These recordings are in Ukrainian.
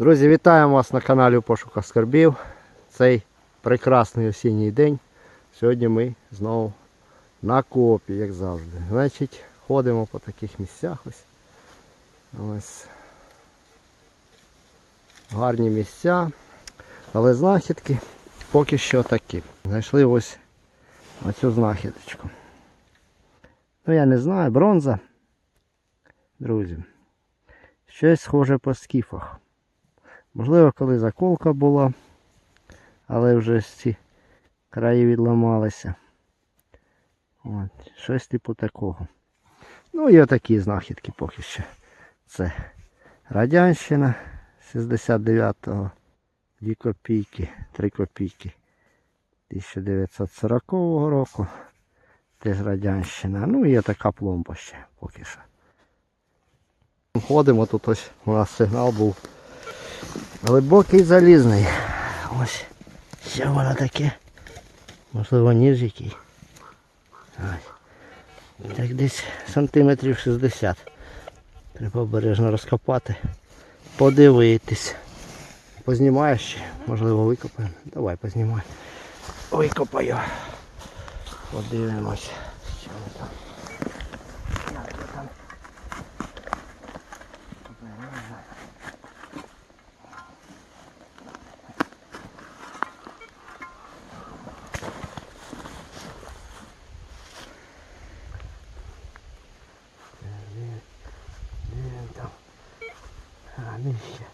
Друзі, вітаємо вас на каналі у пошуках скарбів. Цей прекрасний осінній день. Сьогодні ми знову на копі, як завжди. Значить, ходимо по таких місцях ось. Ось. Гарні місця. Але знахідки поки що такі. Знайшли ось оцю знахідочку. Ну я не знаю, бронза. Друзі. Щось схоже по скіфах. Можливо, коли заколка була, але вже ці краї відламалися. От, щось типу такого. Ну і отакі знахідки поки що. Це Радянщина 69-го, 2 копійки, 3 копійки 1940 року. Теж Радянщина. Ну і така пломба ще поки що. Ходимо, тут ось у нас сигнал був глибокий залізний. Ось. Що воно таке? Можливо, ніж який. Ось. Так десь сантиметрів 60. Треба обережно розкопати. Подивитись. Познімаєш ще? Можливо, викопаємо. Давай познімай. Викопаю. Подивимось. Нижче.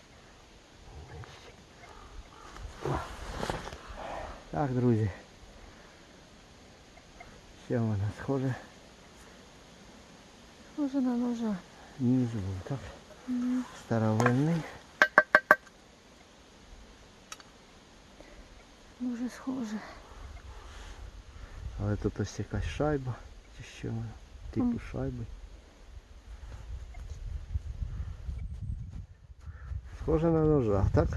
Так, друзі. Що вона схоже? Схоже на ножа. Ніж був, так? Старовинний. Дуже схоже. Але тут ось якась шайба. Чи що? Типу шайби. Схоже на ножа, так?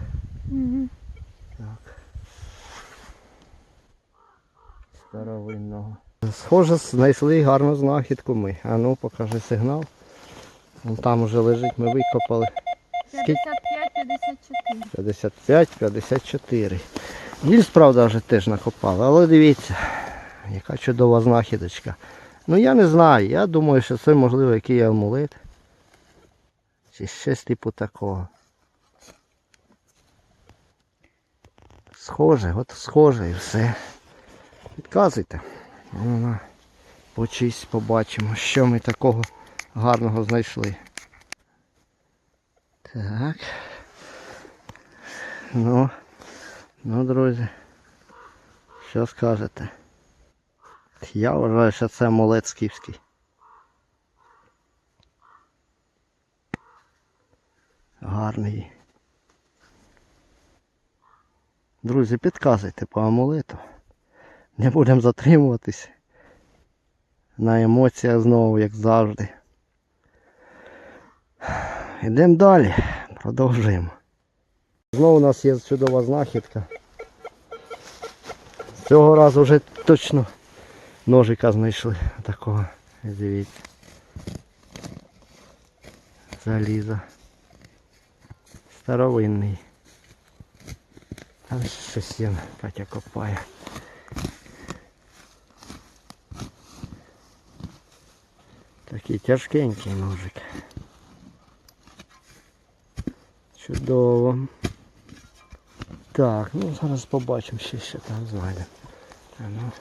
Угу. Так. Старовинного. Схоже, знайшли гарну знахідку ми. А ну покажи сигнал. Вон там уже лежить, ми викопали. 55-54. 55-54. Гільз, правда, вже теж накопали, але дивіться, яка чудова знахідочка. Ну я не знаю, я думаю, що це можливо який амулет. Чи щось типу такого. Схоже, от схоже і все. Підказуйте. Ну, Почись побачимо, що ми такого гарного знайшли. Так. Ну, ну, друзі, що скажете? Я вважаю, що це амулет скіфський. Гарний. Друзі, підказуйте по амулету. Не будемо затримуватись на емоціях знову, як завжди. Йдемо далі, продовжуємо. Знову у нас є чудова знахідка. Цього разу вже точно ножика знайшли. Такого, дивіться. Заліза. Старовинний. Там ще щось є, Катя копає. Такий тяжкенький ножик. Чудово. Так, ну зараз побачимо ще там знайдемо. Ну.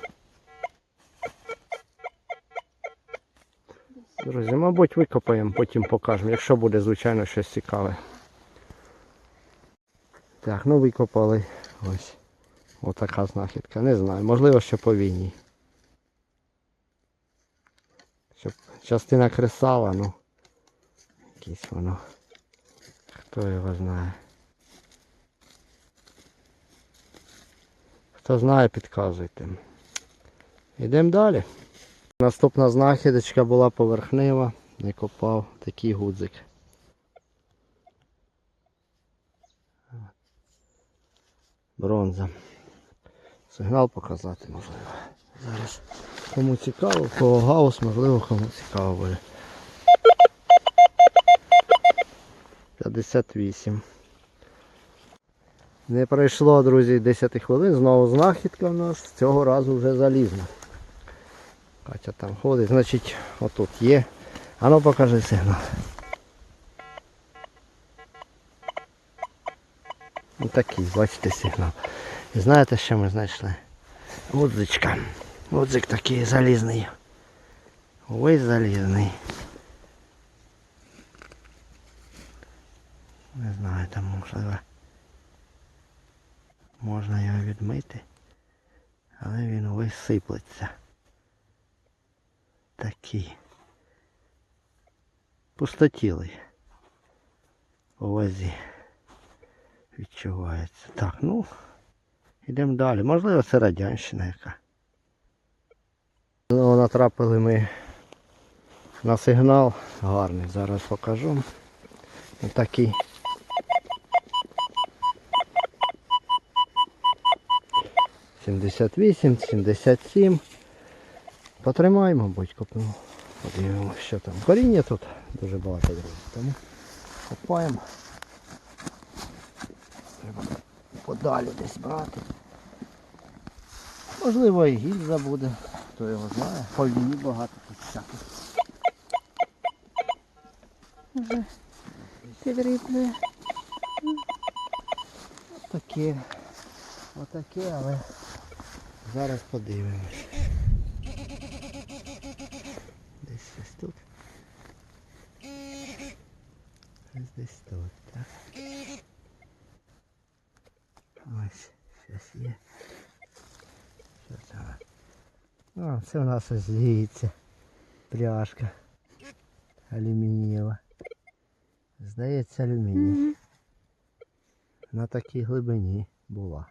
Друзі, мабуть, викопаємо, потім покажемо, якщо буде, звичайно, щось цікаве. Так, ну викопали ось. Отака знахідка. Не знаю, можливо, що по війні. Щоб частина кресала, ну. Якесь воно. Хто його знає. Хто знає, підказуйте. Йдемо далі. Наступна знахідочка була поверхнева. Не копав такий гудзик. Бронза. Сигнал показати можливо. Зараз. Кому цікаво, кого гаус, можливо, кому цікаво буде. 58. Не пройшло, друзі, 10 хвилин, знову знахідка в нас, цього разу вже залізна. Катя там ходить, значить отут є. А ну покажи сигнал. Ось такий, бачите сигнал. І знаєте, що ми знайшли? Гудзичка. Гудзик такий залізний. Ой, залізний. Не знаю, там можливо. Можна його відмити. Але він ось сиплеться. Такий. Пустотілий. У вазі. Відчувається. Так, ну. Йдемо далі. Можливо, це радянщина яка. Ну, натрапили ми на сигнал гарний. Зараз покажу. Такий. Сімдесят вісім, сімдесят сім. Потримай, мабуть, копнемо. Подивимося, що там. Коріння тут дуже багато друзі. Тому копаємо. Треба подалі десь брати. Можливо і гільза буде, хто його знає. По багато тут всяких. Вже отаке, Таке. Отаке, але зараз подивимось. Десь ось тут. Ось десь тут, так. Ось, щось є. Що там? А, це у нас ось звідси. Пляшка. Алюмінієва. Здається, алюміній. Мгм. На такій глибині була.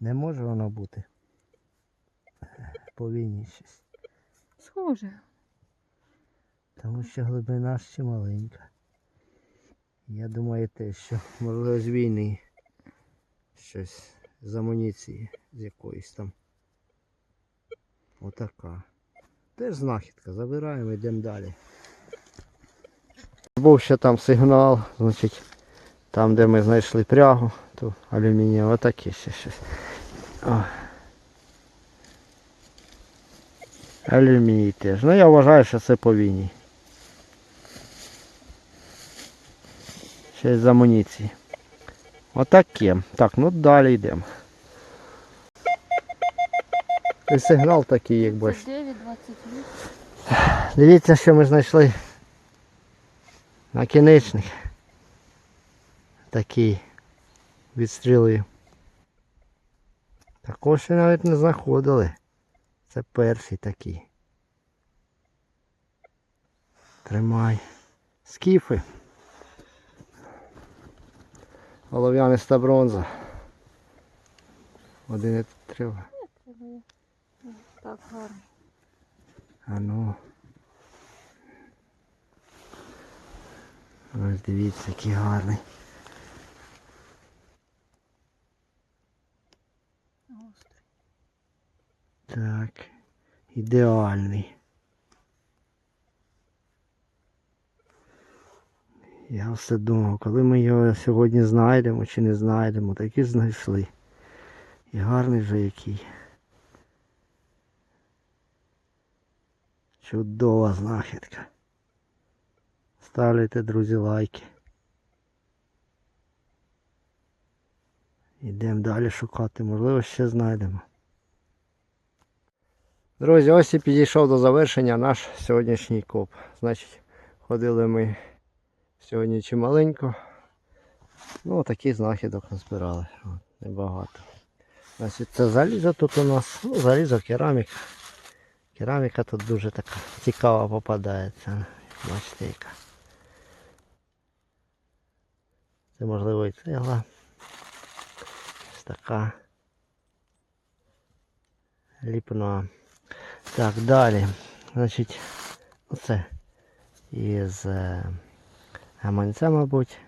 Не може воно бути. По війні щось. Схоже. Тому що глибина ще маленька. Я думаю те, що можливо з війни щось з амуніції з якоїсь там. Отака. Теж знахідка. Забираємо, йдемо далі. Був ще там сигнал, значить, там де ми знайшли прягу, ту алюмінієву, отаке ще щось. Алюміній теж. Ну я вважаю, що це по війні. Ще з амуніції. Отаке. Так, ну далі йдемо. І сигнал такий, як бачите. 9, 28. Дивіться, що ми знайшли. Накінечник. Такий. Відстрілив. Також ще навіть не знаходили. Це перший такий. Тримай. Скіфи. Олов'яниста бронза. Один і треба. Так гарно. А ну. Ось дивіться, який гарний. Так. Ідеальний. Я все думав, коли ми його сьогодні знайдемо чи не знайдемо, так і знайшли. І гарний же який. Чудова знахідка. Ставляйте, друзі, лайки. Йдемо далі шукати, можливо, ще знайдемо. Друзі, ось і підійшов до завершення наш сьогоднішній коп. Значить, ходили ми сьогодні чималенько. Ну, такий знахідок назбирали. Небагато. Значить, це залізо тут у нас. Ну, залізо, кераміка. Кераміка тут дуже така цікава попадається. Бачите, яка. Це можливо і цегла. Ось така. Ліпна. Так, далі. Значить, оце із е, гаманця, мабуть,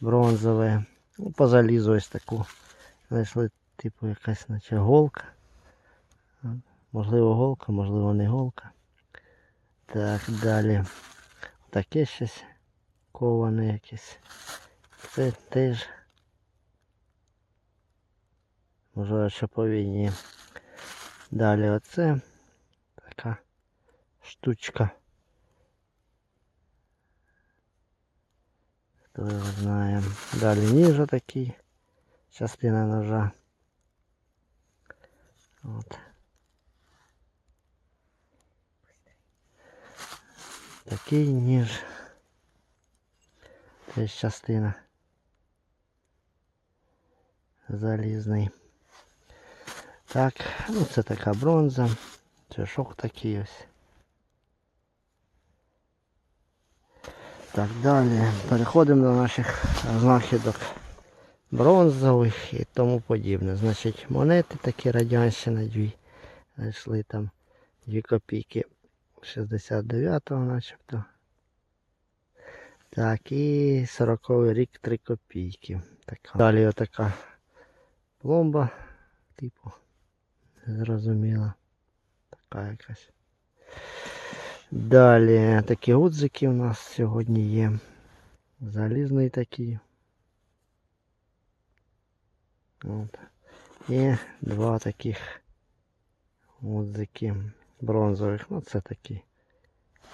бронзове. Ну, по залізу ось таку. Знайшли, типу, якась наче голка. Можливо голка, можливо не голка. Так, далі. Таке щось коване якесь. Це теж. Можливо, що повинні. Далі оце така штучка. Хто його знає. Далі ніж такий. Частина ножа. От. Такий ніж. Теж частина. Залізний. Так, ну це така бронза. Чашок такий ось. Так, далі переходимо до наших знахідок бронзових і тому подібне. Значить, монети такі радянщина дві. Знайшли там 2 копійки 69-го начебто. Так, і 40-й рік 3 копійки. Така. Далі отака пломба, типу, зрозуміла. Така якась. Далі такі гудзики у нас сьогодні є. Залізний такий. От. І два таких гудзики бронзових. Ну це такі.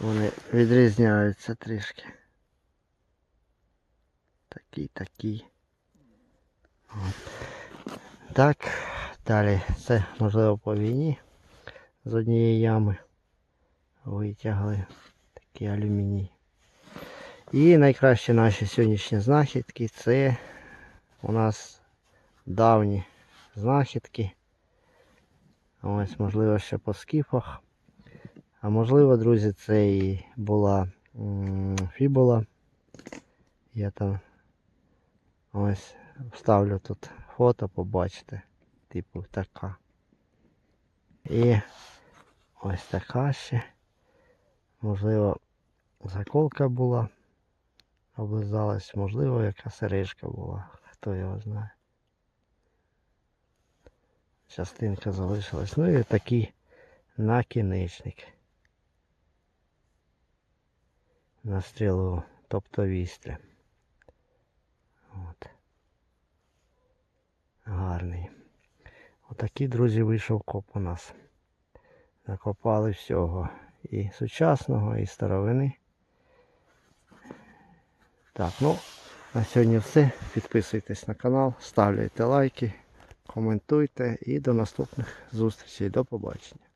Вони відрізняються трішки. Такий, такий. Так, далі це можливо по війні з однієї ями витягли такий алюміній. І найкращі наші сьогоднішні знахідки це у нас давні знахідки. Ось, можливо, ще по скіфах. А можливо, друзі, це і була фібула. Я там ось вставлю тут фото, побачите. Типу така. І ось така ще. Можливо, заколка була. Облизалась, можливо, яка сережка була. Хто його знає. Частинка залишилась. Ну і такий накінечник. На стрілу, тобто вістря. От. Гарний. Отакий, друзі, вийшов коп у нас. Накопали всього. І сучасного, і старовини. Так, ну, на сьогодні все. Підписуйтесь на канал, ставляйте лайки, коментуйте і до наступних зустрічей. До побачення.